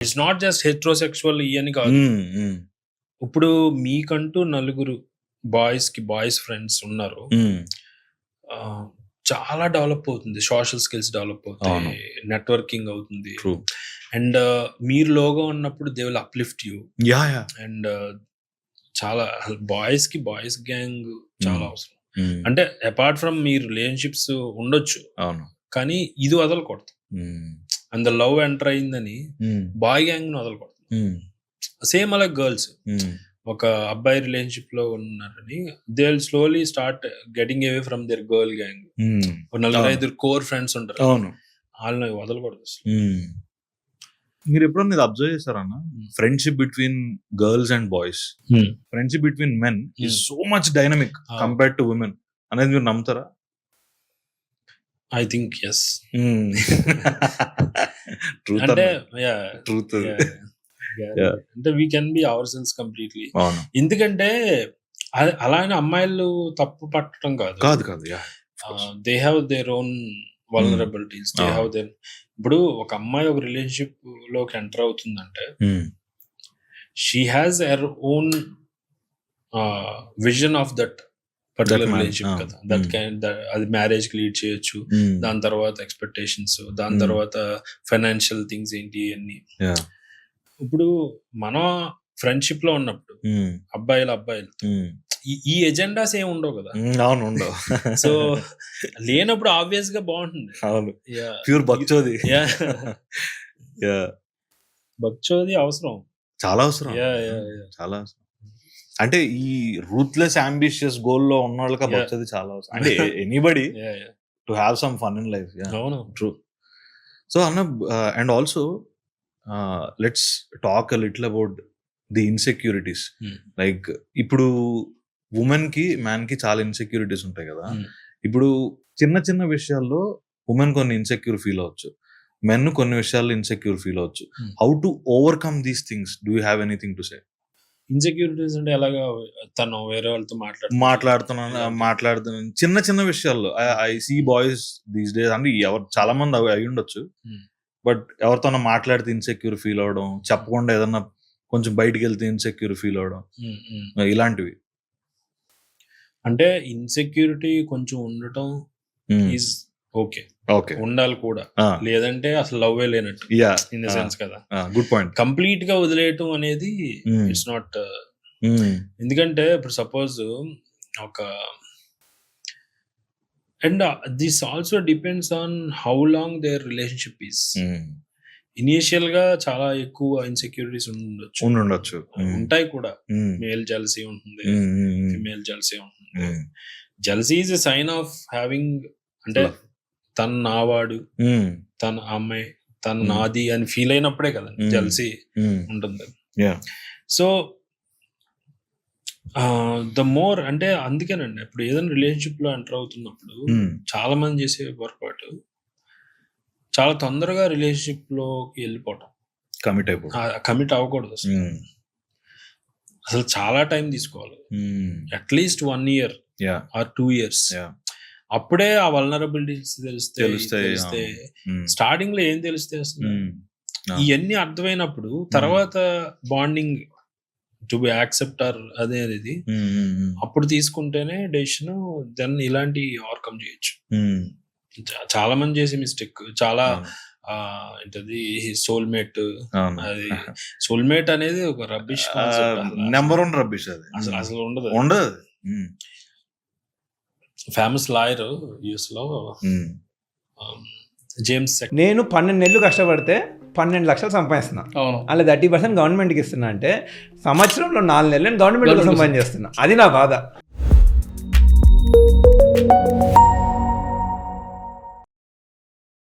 It's not just హెట్రోసెక్చువల్ ఇవని కాదు. ఉమ్, ఉమ్, ఇప్పుడు మీకంటూ నలుగురు బాయ్స్కి బాయ్స్ ఫ్రెండ్స్ ఉన్నారు. ఆ, చాలా డెవలప్ అవుతుంది. సోషల్ స్కిల్స్ డెవలప్ అవుతాయి. నెట్వర్కింగ్ అవుతుంది. అండ్ మీరు లోగా ఉన్నప్పుడు they will uplift you ya ya and చాలా బాయ్స్కి బాయ్స్ గ్యాంగ్ చాలా Hmm. అవసరం. అంటే అపార్ట్ ఫ్రమ్ మీ రిలేషన్షిప్స్ ఉండొచ్చు. అవును. కానీ ఇది వదలకూడదు. అండ్ లవ్ ఎంటర్ అయిందని బాయ్ గ్యాంగ్ని వదలకూడదు. సేమ్ అలా గర్ల్స్. ఒక అబ్బాయి రిలేషన్షిప్లో ఉన్నారని they will slowly start getting away from their girl gang నలుగురు. ఐదుగురు కోర్ ఫ్రెండ్స్ ఉంటారు. అవును. వాళ్ళని వదలకూడదు. మీరు ఎప్పుడన్నా ఇది అబ్జర్వ్ చేశారన్న Hmm. Friendship between girls and boys friendship between men is Hmm. So much dynamic. Compared to women అనేది మీరు నమ్ముతారా? ఐ థింక్ ఎస్ ట్రూత్ అంటే ట్రూత్. అంటే we can be our selves completely ఎందుకంటే అలా అని అమ్మాయిలు తప్పు పట్టడం కాదు. కాదు కాదు. Ya they have their own vulnerabilities they. Have their ఇప్పుడు ఒక అమ్మాయి ఒక రిలేషన్షిప్లోకి ఎంటర్ అవుతుందంటే she has her own vision of that particular relationship ah, కదా. That mm. క్యాన్ అది మ్యారేజ్కి లీడ్ చేయొచ్చు. దాని తర్వాత ఎక్స్పెక్టేషన్స్ దాని Mm. తర్వాత ఫైనాన్షియల్ థింగ్స్ ఏంటి అన్ని. ఇప్పుడు మనం ఫ్రెండ్షిప్లో ఉన్నప్పుడు అబ్బాయిలు అబ్బాయిలు. ఈ- ఎజెండాస్ ఏమి ఉండవు కదా. అవును ఉండవు. సో లేనప్పుడు ఆబ్వియస్గా బాగుంటుంది. అవును. ప్యూర్. Yeah. బచ్చోది అవసరం. చాలా అవసరం. చాలా అవసరం. అంటే ఈ రూత్లెస్ అంబిషియస్ గోల్లో ఉన్న వాళ్ళకి చాలా అవసరం. అంటే anybody. To have some fun in life అవును. ట్రూ సో అన్న and also let's talk little about the insecurities. Like ఇప్పుడు ఉమెన్కి మ్యాన్కి చాలా ఇన్సెక్యూరిటీస్ ఉంటాయి కదా. Hmm. ఇప్పుడు చిన్న చిన్న విషయాల్లో ఉమెన్ కొన్ని ఇన్సెక్యూర్ ఫీల్ అవ్వచ్చు. మెన్ కొన్ని విషయాల్లో ఇన్సెక్యూర్ ఫీల్ అవ్వచ్చు. Hmm. How to overcome these things do you have anything to say insecurities అంటే ఎలాగా తను వేరే వాళ్ళతో మాట్లాడు మాట్లాడుతున్నాను మాట్లాడుతున్నాను చిన్న చిన్న విషయాల్లో I see boys these days అంటే ఎవరు చాలా మంది అవి అయి ఉండొచ్చు. Hmm. బట్ ఎవరితోనో మాట్లాడితే ఇన్సెక్యూర్ ఫీల్ అవడం చెప్పకుండా ఏదన్నా కొంచెం బయటికి వెళ్తే ఇన్సెక్యూర్ ఫీల్ అవడం ఇలాంటివి. అంటే ఇన్సెక్యూరిటీ కొంచెం ఉండటం ఈజ్ ఓకే. ఓకే. ఉండాలి కూడా. లేదంటే అసలు లవ్ లేనట్టు. యా. ఇన్ ద సెన్స్ కదా. గుడ్ పాయింట్ కంప్లీట్గా వదిలేయటం అనేది Hmm. ఇట్స్ నాట్ ఎందుకంటే ఇప్పుడు సపోజ్ ఒక and this also depends on how long their relationship is ఇనిషియల్గా చాలా ఎక్కువ ఇన్సెక్యూరిటీస్ ఉండొచ్చు. ఉండొచ్చు ఉంటాయి కూడా. మేల్ జలసీ ఉంటుంది. ఫిమేల్ జలసీ ఉంటుంది. Jealousy is sign of having అంటే. తన నావాడు తన అమ్మాయి తన. నాది అని ఫీల్ అయినప్పుడే కదా. జలసీ ఉంటుంది. సో ద మోర్ అంటే అందుకేనండి ఇప్పుడు ఏదైనా రిలేషన్షిప్లో ఎంటర్ అవుతున్నప్పుడు చాలా మంది చేసే పొరపాటు చాలా తొందరగా రిలేషన్షిప్లోకి వెళ్ళిపోవటం. కమిట్ అయిపో కమిట్ అవ్వకూడదు అసలు. అసలు చాలా టైం తీసుకోవాలి. At least one year ya or two years. అప్పుడే ఆ వల్నరబిలిటీస్ తెలుస్తాయి, తెలిస్తే స్టార్టింగ్లో ఏం తెలిస్తే అసలు? ఇవన్నీ అర్థమైనప్పుడు తర్వాత bonding to be accept or అదే అనేది అప్పుడు తీసుకుంటేనే డెసిషన్ దెన్ ఇలాంటి ఓవర్కమ్ చేయొచ్చు. చాలా మంది చేసే మిస్టేక్ చాలా ఏంటది సోల్మేట్ అది సోల్మేట్ అనేది ఒక రబ్బిష్ నెంబర్ వన్ రబ్బిష్ అది. అసలు అసలు ఉండదు. ఉండదు. ఫేమస్ లాయర్ యూఎస్లో జేమ్స్ నేను పన్నెండు నెలలు కష్టపడితే పన్నెండు లక్షలు సంపాదిస్తున్నా. అలా థర్టీ పర్సెంట్ గవర్నమెంట్కి ఇస్తున్నా అంటే సంవత్సరంలో నాలుగు నెలలు నేను గవర్నమెంట్ కోసం Government పని చేస్తున్నా అది నా బాధ.